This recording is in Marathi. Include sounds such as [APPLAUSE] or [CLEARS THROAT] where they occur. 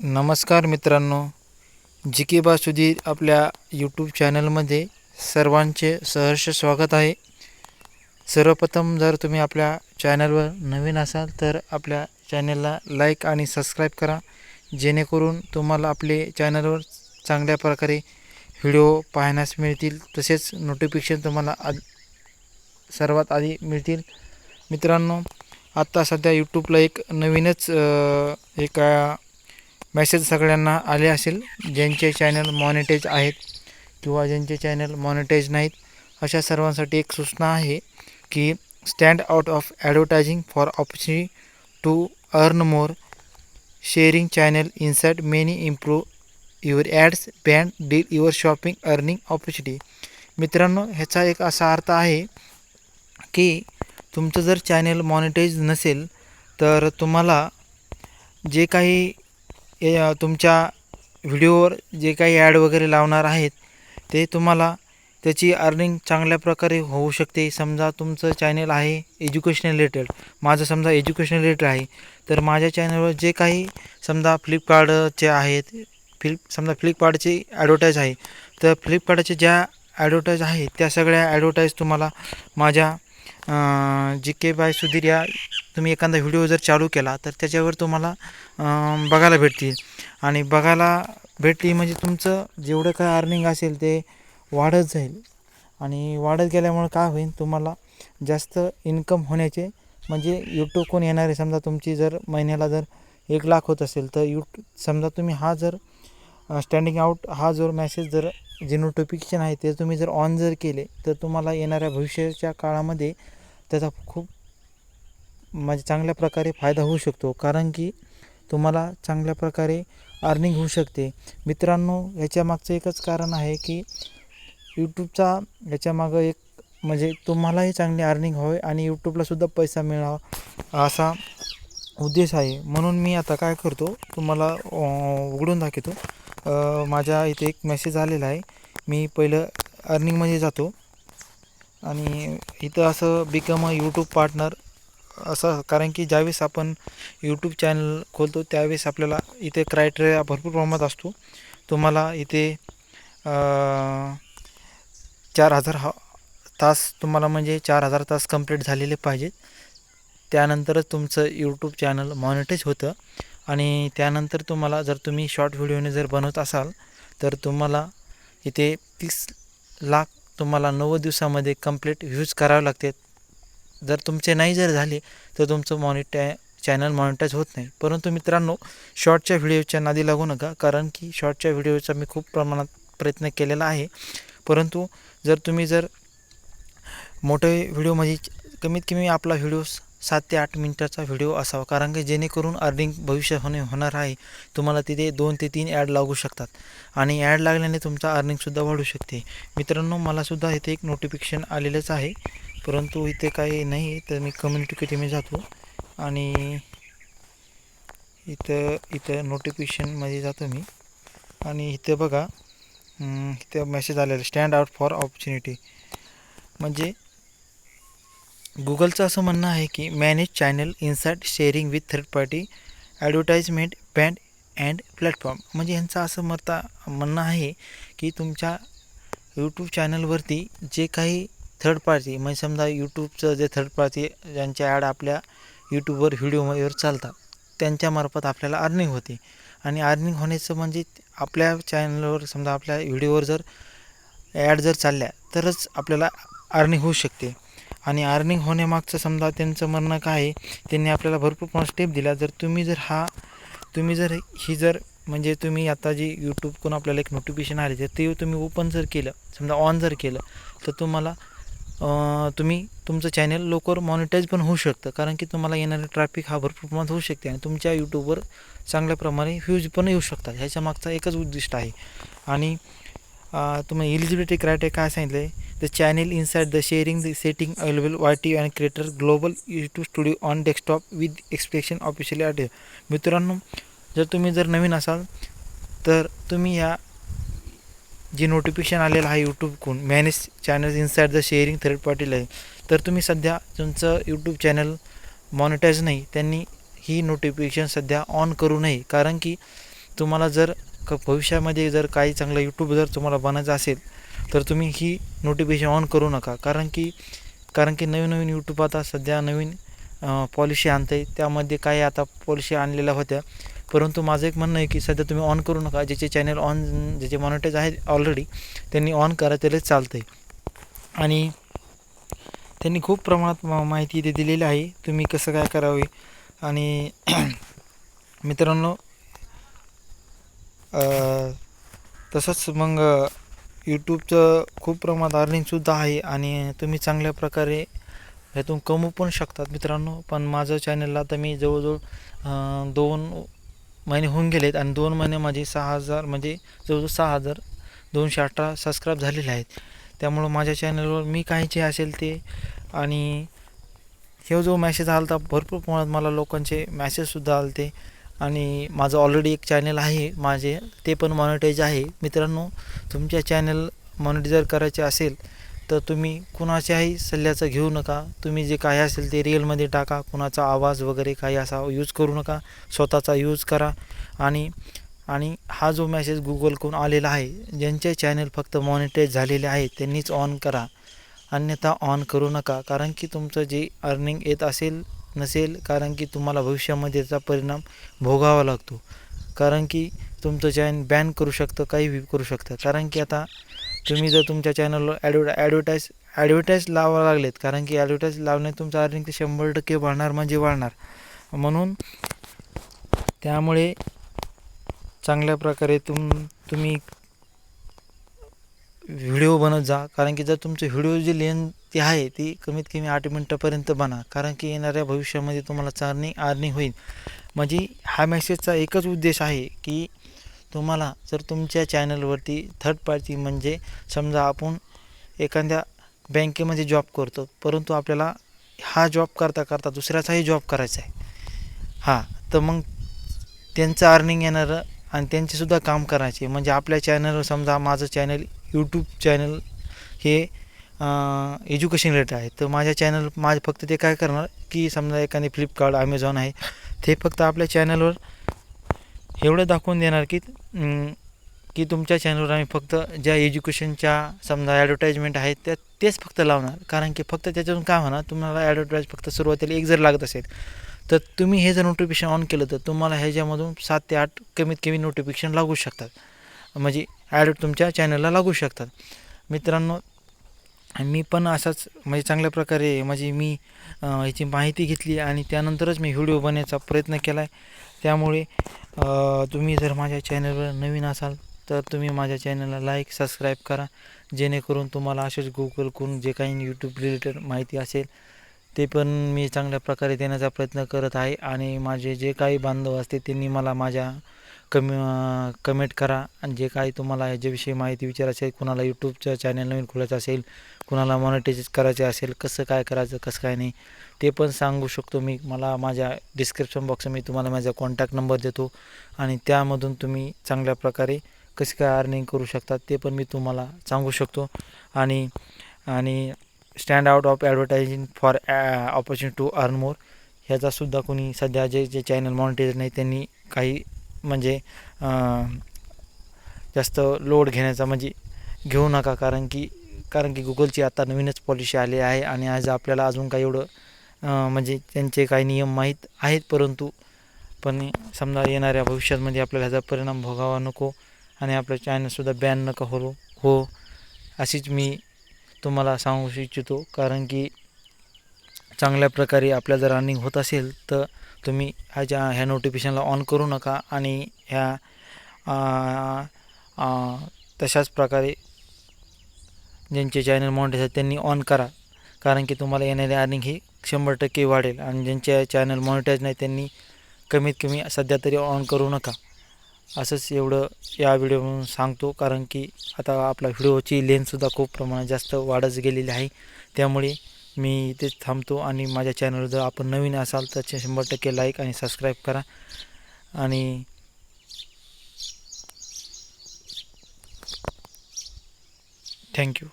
नमस्कार मित्रांनो जी के बा सुधीर आपल्या यूट्यूब चॅनलमध्ये सर्वांचे सहर्ष स्वागत आहे. सर्वप्रथम जर तुम्ही आपल्या चॅनलवर नवीन असाल तर आपल्या चॅनलला लाईक आणि सबस्क्राईब करा. जेणेकरून तुम्हाला आपले चॅनलवर चांगल्या प्रकारे व्हिडिओ पाहण्यास मिळतील. तसेच नोटिफिकेशन तुम्हाला आद सर्वात आधी मिळतील. मित्रांनो आत्ता सध्या यूट्यूबला एक नवीनच एका एक मेसेज सगळ्यांना आले असेल ज्यांचे चॅनल मॉनिटाईज आहेत किंवा ज्यांचे चॅनल मॉनिटाईज नाहीत अशा सर्वांसाठी एक सूचना आहे की stand out of advertising for opportunity to earn more sharing channel inside many improve your ads band deal your shopping earning opportunity मित्रांनो ह्याचा एक असा अर्थ आहे की तुमचं जर चॅनल मॉनिटाईज नसेल तर तुम्हाला जे काही ए तुमच्या व्हिडिओवर जे काही ॲड वगैरे लावणार आहेत ते तुम्हाला त्याची अर्निंग चांगल्या प्रकारे होऊ शकते. समजा तुमचं चॅनल आहे एज्युकेशन रिलेटेड. माझं समजा एज्युकेशन रिलेटेड आहे. तर माझ्या चॅनलवर जे काही समजा फ्लिपकार्टचे आहेत फ्लिप समजा फ्लिपकार्टची ॲडव्हर्टाईज आहे तर फ्लिपकार्टचे ज्या ॲडव्हर्टाईज आहे त्या सगळ्या ॲडव्हर्टाईज तुम्हाला माझ्या जी के बाय सुधीर या तुम्ही एखादा व्हिडिओ जर चालू केला तर त्याच्यावर तुम्हाला बघायला भेटतील. आणि बघायला भेटली म्हणजे तुमचं जेवढं काय अर्निंग असेल ते वाढत जाईल. आणि वाढत गेल्यामुळे काय होईल तुम्हाला जास्त इन्कम होण्याचे म्हणजे यूट्यूबकडून येणारे समजा तुमची जर महिन्याला जर एक लाख होत असेल तर यूट समजा तुम्ही हा जर स्टँडिंग आउट हा जर मॅसेज जर जे नोटिफिकेशन आहे ते तुम्ही जर ऑन जर केले तर तुम्हाला येणाऱ्या भविष्याच्या काळामध्ये त्याचा खूप म्हणजे चांगल्या प्रकारे फायदा होऊ शकतो. कारण की तुम्हाला चांगल्या प्रकारे अर्निंग होऊ शकते. मित्रांनो याच्यामागचं एकच कारण आहे की यूट्यूबचा याच्यामागं एक म्हणजे तुम्हालाही चांगली अर्निंग व्हावी आणि यूट्यूबलासुद्धा पैसा मिळावा असा उद्देश आहे. म्हणून मी आता काय करतो तुम्हाला उघडून दाखवतो. माझ्या इथे एक मेसेज आलेला आहे. मी पहिलं अर्निंगमध्ये जातो. आणि इथं असं बिकम अ यूट्यूब पार्टनर असं कारण की ज्यावेळेस आपण यूट्यूब चॅनल खोलतो त्यावेळेस आपल्याला इथे क्रायटेरिया भरपूर प्रमाणात असतो. तुम्हाला इथे चार हजार हा तास तुम्हाला म्हणजे चार हजार तास कंप्लीट झालेले पाहिजेत. त्यानंतरच तुमचं यूट्यूब चॅनल मॉनिटाईज होतं. आणि त्यानंतर तुम्हाला जर तुम्ही शॉर्ट व्हिडिओने जर बनवत असाल तर तुम्हाला इथे तीस लाख तुम्हाला नव्वद दिवसामध्ये कंप्लीट व्ह्यूज करावे लागतात. जर तुमचे नाही जर झाले तर तुमचं मॉनिटाय चॅनल मॉनिटाईज होत नाही. परंतु मित्रांनो शॉर्टच्या व्हिडिओच्या नादी लागू नका कारण की शॉर्टच्या व्हिडिओचा मी खूप प्रमाणात प्रयत्न केलेला आहे. परंतु जर तुम्ही जर मोठे व्हिडिओ म्हणजे कमीत कमी आपला व्हिडिओ सात ते आठ मिनटाचा व्हिडिओ असावा कारण की जेणेकरून अर्निंग भविष्य होणे होणार आहे. तुम्हाला तिथे दोन ते तीन ॲड लागू शकतात आणि ॲड लागल्याने तुमचा अर्निंगसुद्धा वाढू शकते. मित्रांनो मलासुद्धा इथे एक नोटिफिकेशन आलेलंच आहे. परंतु इथे काही नाही तर मी कम्युनिटीमध्ये जातो. आणि इथं इथं नोटिफिकेशनमध्ये जातो मी. आणि इथं बघा इथं मेसेज आलेला. स्टँड आउट फॉर ऑपॉर्च्युनिटी म्हणजे गुगलचं असं म्हणणं आहे की manage channel insight sharing with third party advertisement band and platform म्हणजे ह्यांचं असं मता म्हणणं आहे की तुमच्या यूट्यूब चॅनलवरती जे काही थर्ड पार्टी म्हणजे समजा यूट्यूबचं जे थर्ड पार्टी ज्यांच्या ॲड आपल्या यूट्यूबवर व्हिडिओवर चालतात त्यांच्यामार्फत आपल्याला अर्निंग होते. आणि अर्निंग होण्याचं म्हणजे आपल्या चॅनलवर समजा आपल्या व्हिडिओवर जर ॲड जर चालल्या तरच आपल्याला अर्निंग होऊ शकते. आणि अर्निंग होण्यामागचं समजा त्यांचं म्हणणं काय आहे त्यांनी आपल्याला भरपूर पण स्टेप दिला जर तुम्ही जर हा तुम्ही जर ही जर म्हणजे तुम्ही आता जी यूट्यूबकडून आपल्याला एक नोटिफिकेशन आली तर ते तुम्ही ओपन जर केलं समजा ऑन जर केलं तर तुम्हाला तुम्ही तुमचं चॅनल लवकर मॉनिटाईज पण होऊ शकतं. कारण की तुम्हाला येणारं ट्रॅफिक हा भरपूर प्रमाणात होऊ शकते आणि तुमच्या यूट्यूबवर चांगल्या प्रमाणे व्ह्यूज पण येऊ शकतात. ह्याच्या मागचा एकच उद्दिष्ट आहे. आणि तुम्ही एलिजिबिलिटी क्रायटेरिया काय सांगितलं आहे the channel inside the sharing the setting available Y T and creator global YouTube studio on desktop with expression officially artist मित्रांनो जर तुम्ही जर नवीन असाल तर तुम्ही या जे नोटिफिकेशन आलेलं आहे यूट्यूबकडून manage channel inside the sharing third पार्टीला आहे. तर तुम्ही सध्या तुमचं यूट्यूब चॅनल मॉनिटाईज नाही त्यांनी ही नोटिफिकेशन सध्या ऑन करू नये. कारण की तुम्हाला जर क भविष्यामध्ये जर काही चांगलं यूट्यूब जर तुम्हाला बनायचं असेल तर तुम्ही ही नोटिफिकेशन ऑन करू नका. कारण की कारण की नवीन नवीन यूट्यूब आता सध्या नवीन पॉलिसी आणत आहे त्यामध्ये काही आता पॉलिसी आणलेल्या होत्या. परंतु माझं एक म्हणणं आहे की सध्या तुम्ही ऑन करू नका. ज्याचे चॅनल ऑन ज्याचे मॉनिटाईज आहेत ऑलरेडी त्यांनी ऑन करा त्यालाच चालतं आहे आणि त्यांनी खूप प्रमाणात माहिती इथे दिलेली आहे. तुम्ही कसं काय करावे? आणि [CLEARS THROAT] मित्रांनो तसंच मग यूट्यूबचं खूप प्रमाणात अर्निंगसुद्धा आहे आणि तुम्ही चांगल्या प्रकारे ह्यातून कमवू पण शकतात मित्रांनो. पण माझं चॅनलला आता मी जवळजवळ दोन महिने होऊन गेलेत आणि दोन महिने माझे सहा हजार म्हणजे जवळजवळ सहा हजार दोनशे अठरा सबस्क्राईब झालेले आहेत. त्यामुळं माझ्या चॅनलवर मी काही जे असेल ते आणि हे जो मॅसेज आला होता भरपूर प्रमाणात मला लोकांचे मॅसेजसुद्धा आले ते आणि माझं ऑलरेडी एक चॅनल आहे माझे ते पण मॉनिटाईज आहे. मित्रांनो तुमच्या चॅनल मॉनिटाईजर करायचे असेल तर तुम्ही कुणाच्याही सल्ल्याचं घेऊ नका. तुम्ही जे काही असेल ते रिअलमध्ये टाका. कुणाचा आवाज वगैरे काही असा यूज करू नका. स्वतःचा यूज करा. आणि आणि हा जो मेसेज गुगलकडून आलेला आहे ज्यांचे चॅनल फक्त मॉनिटाईज झालेले आहे त्यांनीच ऑन करा. अन्यथा ऑन करू नका. कारण की तुमचं जे अर्निंग येत असेल नसेल कारण की तुम्हाला भविष्यामध्ये त्याचा परिणाम भोगावा लागतो. कारण की तुमचं चॅन बॅन करू शकतं काही बी करू शकतं. कारण की आता तुम्ही जर तुमच्या चॅनलवर ॲडव ॲडव्हर्टाईज ॲडव्हर्टाईज लावा लागलेत कारण की ॲडव्हर्टाईज लावणे तुमचं अर्निंग ते शंभर टक्के वाढणार म्हणजे वाढणार. म्हणून त्यामुळे चांगल्या प्रकारे तुम तुम्ही व्हिडिओ बनत जा. कारण की जर तुमचं व्हिडिओ जी लेन ती आहे ती कमीत कमी आठ मिनटापर्यंत बना. कारण की येणाऱ्या भविष्यामध्ये तुम्हाला चार्निंग आर्निंग होईल. म्हणजे हा मेसेजचा एकच उद्देश आहे की तुम्हाला जर तुमच्या चॅनलवरती थर्ड पार्टी म्हणजे समजा आपण एखाद्या बँकेमध्ये जॉब करतो परंतु आपल्याला हा जॉब करता करता दुसऱ्याचाही जॉब करायचा आहे. हां तर मग त्यांचं अर्निंग येणारं आणि त्यांचेसुद्धा काम करायचे. म्हणजे आपल्या चॅनलवर समजा माझं चॅनल यूट्यूब चॅनल हे एज्युकेशन रिलेटेड आहे. तर माझ्या चॅनल माझं फक्त ते काय करणार की समजा एखादी फ्लिपकार्ट अमेझॉन आहे ते फक्त आपल्या चॅनलवर एवढं दाखवून देणार की की तुमच्या चॅनलवर आम्ही फक्त ज्या एज्युकेशनच्या समजा ॲडव्हर्टाईजमेंट आहेत त्या तेच फक्त लावणार. कारण की फक्त त्याच्यातून काय होणार तुम्हाला ॲडव्हर्टाईज फक्त सुरुवातीला एक जर लागत असेल तर तुम्ही हे जर नोटिफिकेशन ऑन केलं तर तुम्हाला ह्याच्यामधून सात ते आठ कमीत कमी नोटिफिकेशन लागू शकतात. म्हणजे ॲड तुमच्या चॅनलला लागू शकतात. मित्रांनो मी पण असाच म्हणजे चांगल्या प्रकारे म्हणजे मी ह्याची माहिती घेतली आणि त्यानंतरच मी व्हिडिओ बनवायचा प्रयत्न केला आहे त्यामुळे तुम्ही जर माझ्या चॅनलवर नवीन असाल तर तुम्ही माझ्या चॅनलला लाईक सबस्क्राईब करा. जेणेकरून तुम्हाला असेच गुगलकडून जे काही यूट्यूब रिलेटेड माहिती असेल ते पण मी चांगल्या प्रकारे देण्याचा प्रयत्न करत आहे. आणि माझे जे काही बांधव असते त्यांनी मला माझ्या कमी कमेंट करा. आणि जे काही तुम्हाला ह्याच्याविषयी माहिती विचारायची आहे कुणाला यूट्यूबचं चॅनल नवीन खोलायचं असेल कुणाला मॉनिटाईज करायचे असेल कसं काय करायचं कसं काय नाही ते पण सांगू शकतो मी. मला माझ्या डिस्क्रिप्शन बॉक्स मी तुम्हाला माझा कॉन्टॅक्ट नंबर देतो. आणि त्यामधून तुम्ही चांगल्या प्रकारे कसे काय अर्निंग करू शकतात ते पण मी तुम्हाला सांगू शकतो. आणि आणि stand out of advertising for opportunity to earn more ह्याचासुद्धा कोणी सध्या जे जे चॅनल मॉनिटाईज नाही त्यांनी काही म्हणजे जास्त लोड घेण्याचा म्हणजे घेऊ नका. कारण की कारण की गुगलची आता नवीनच पॉलिसी आली आहे आणि आज आपल्याला अजून काही एवढं म्हणजे त्यांचे काही नियम माहीत आहेत परंतु पण समजा येणाऱ्या भविष्यामध्ये आपल्याला ह्याचा परिणाम भोगावा नको आणि आपलं चॅनलसुद्धा बॅन नका हो हो अशीच मी तुम्हाला सांगू इच्छितो. कारण की चांगल्या प्रकारे आपल्या जर रनिंग होत असेल तर तुम्ही ह्याच्या ह्या नोटिफिकेशनला ऑन करू नका आणि ह्या तशाच प्रकारे ज्यांचे चॅनल मॉनिटाईज आहेत त्यांनी ऑन करा. कारण की तुम्हाला येणारी अर्निंग ही शंभर टक्के वाढेल आणि ज्यांचे चॅनल मॉनिटाईज नाही त्यांनी कमीत कमी सध्या तरी ऑन करू नका. असंच एवढं या व्हिडिओमधून सांगतो कारण की आता आपला व्हिडिओची लेन्थसुद्धा खूप प्रमाणात जास्त वाढत गेलेली आहे. त्यामुळे मी इथेच थांबतो आणि माझ्या चॅनलवर जर आपण नवीन असाल तर शंभर टक्के लाईक आणि सबस्क्राईब करा. आणि थँक्यू